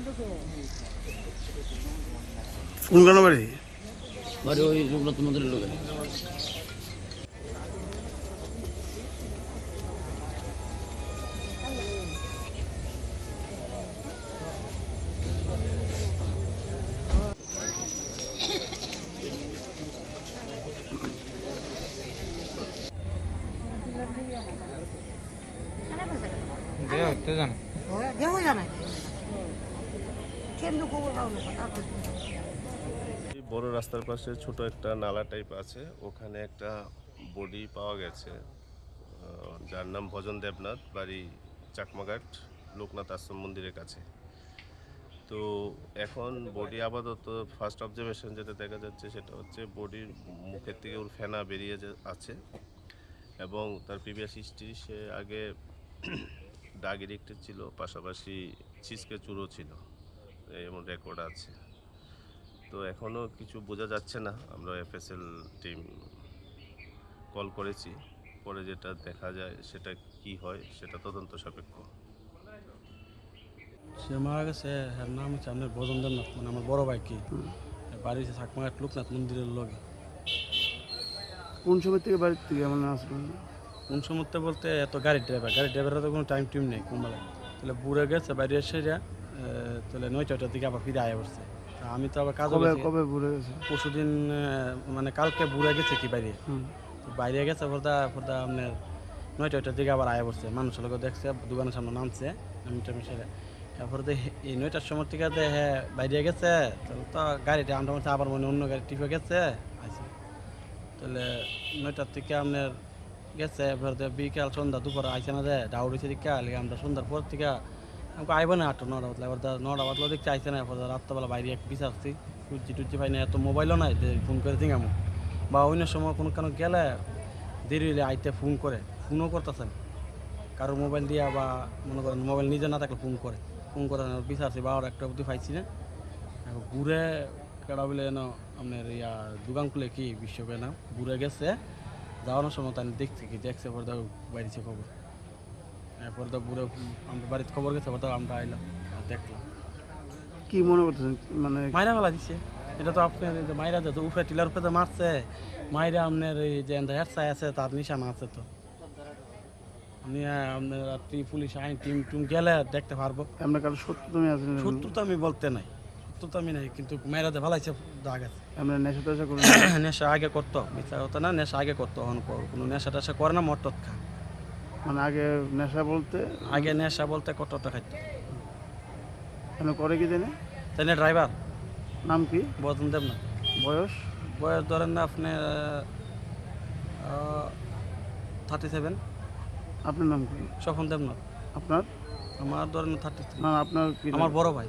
দাদা কোন গান বাড়ি বাড়ি ওই রঘুনাথ মন্দিরের লোকে দেবো জানাই কেন্দ্র খবর পাবো না তারপর এই বড় রাস্তার পাশে ছোট একটা নালা টাইপ আছে, ওখানে একটা বডি পাওয়া গেছে। যার নাম ভজন দেবনাথ, বাড়ি চাকমাঘাট, লোকনাথ আশ্রম মন্দিরের কাছে। তো এখন বডি আপাতত ফার্স্ট অবজারভেশন যেটা দেখা যাচ্ছে সেটা হচ্ছে বডির মুখের থেকে ওর ফেনা বেরিয়ে আছে। এবং তার প্রিভিয়াস হিস্ট্রি সে আগে ডাগ এডিক্টেড ছিল, পাশাপাশি ছিসকে চুরো ছিল। এমন রেকর্ড আছে। তো এখনও কিছু বোঝা যাচ্ছে না। আমরা এফএসএল টিম কল করেছি। পরে যেটা দেখা যায় সেটা কি হয় সেটা তদন্ত সাপেক্ষ। সে মারা গেছে এর নাম হচ্ছে আপনার ভজন দেবনাথ মানে আমার বড় ভাই কি? বাড়ি হচ্ছে চাকমাঘাট লোকনাথ মন্দিরের লগে। কোন সময় থেকে বাড়ির থেকে মানে আসবেন? কোন সমুদ্রে বলতে এত গাড়ির ড্রাইভার গাড়ির ড্রাইভারের তো কোনো টাইম টিম নেই কোনবেলায় তাহলে বুড়ে গেছে বাইরে এসে যা তাহলে নয় নয়টার দিকে আবার ফিরে আয় পড়ছে আমি তো আবার কাজ কবে কবে ঘুরে গেছে? পরশু দিন মানে কালকে বুড়ে গেছে কি বাইরে বাইরে গেছে ফোরদা ফোরদা আপনার নয়টার দিকে আবার আয় পড়ছে মানুষের লোক দেখছে দোকানের সামনে নামছে আমি সেরে। তারপরে তো এই নয়টার সময় থেকে হ্যাঁ বাইরে গেছে তাহলে তো গাড়িটা আমরা আবার মনে অন্য গাড়ি টিপে গেছে আইসে তাহলে নয়টার থেকে আপনার গেছে, এবার বিকাল সন্ধ্যা দুপুর আইসে না যায় ডাউড হয়েছে দিকে আমরা সন্ধ্যার পর থেকে আমাকে আইব না আটটা, নটা বাতলা এবার নটা বাতলা দেখতে আইসে না, এরপর রাত্রবেলা বাইরে এক পিস আসছি। টুজি টুজি পাই না, এত মোবাইলও নাই, যে ফোন করে দিঙামো বা অন্য সময় কোনো কেন গেলে দেরি হলে আইতে ফোন করে, ফোনও করতেছেন কারও মোবাইল দিয়া বা মনে করেন মোবাইল নিজে না থাকলে ফোন করে। ফোন করে বিচারছি বারো একটা অবধি পাইছি না। ঘুরে কেডা বলে যেন আপনার ইয়া দোকান খুলে কি, বিশ্বকে না, ঘুরে গেছে। যাওয়ানোর সময় তাই দেখছি কি দেখছে পরে তো বাইরেছে খবর। এরপর তো ঘুরে আমরা বাড়িতে খবর গেছে পরে তো আমরা আইলাম দেখলাম। কি মনে করতেছেন? মানে মাইরা ফেলা দিচ্ছে এটা তো আপনার মাইরা তো উপরে টিলার উপরে তো মারছে মাইরা আপনার এই যে হেড সাই আছে তার নিশানা আছে তো। আপনি আপনার রাত্রি পুলিশ আইন টিম টুম গেলে দেখতে পারব। আমরা কারও সত্য তুমি আছেন সত্য তো আমি বলতে নাই। তো আমি নাই কিন্তু মাইরাতে ভালাইছে দাগ আছে। আমরা নেশা টেশা করি নেশা আগে করতো মিথ্যা কথা না নেশা আগে করতো এখন কোনো নেশা টেশা করে না মটত খা। মানে আগে নেশা বলতে? আগে নেশা বলতে কতটা খাইতো। এমনি করে কি জানে? তাই না ড্রাইভার? নাম কি? বদন দেব না বয়স? বয়স ধরেন না আপনি থার্টি সেভেন আপনার নাম কি? স্বপন দেবনাথ। আপনার? আমার ধরেন থার্টি থ্রি না আপনার আমার বড় ভাই।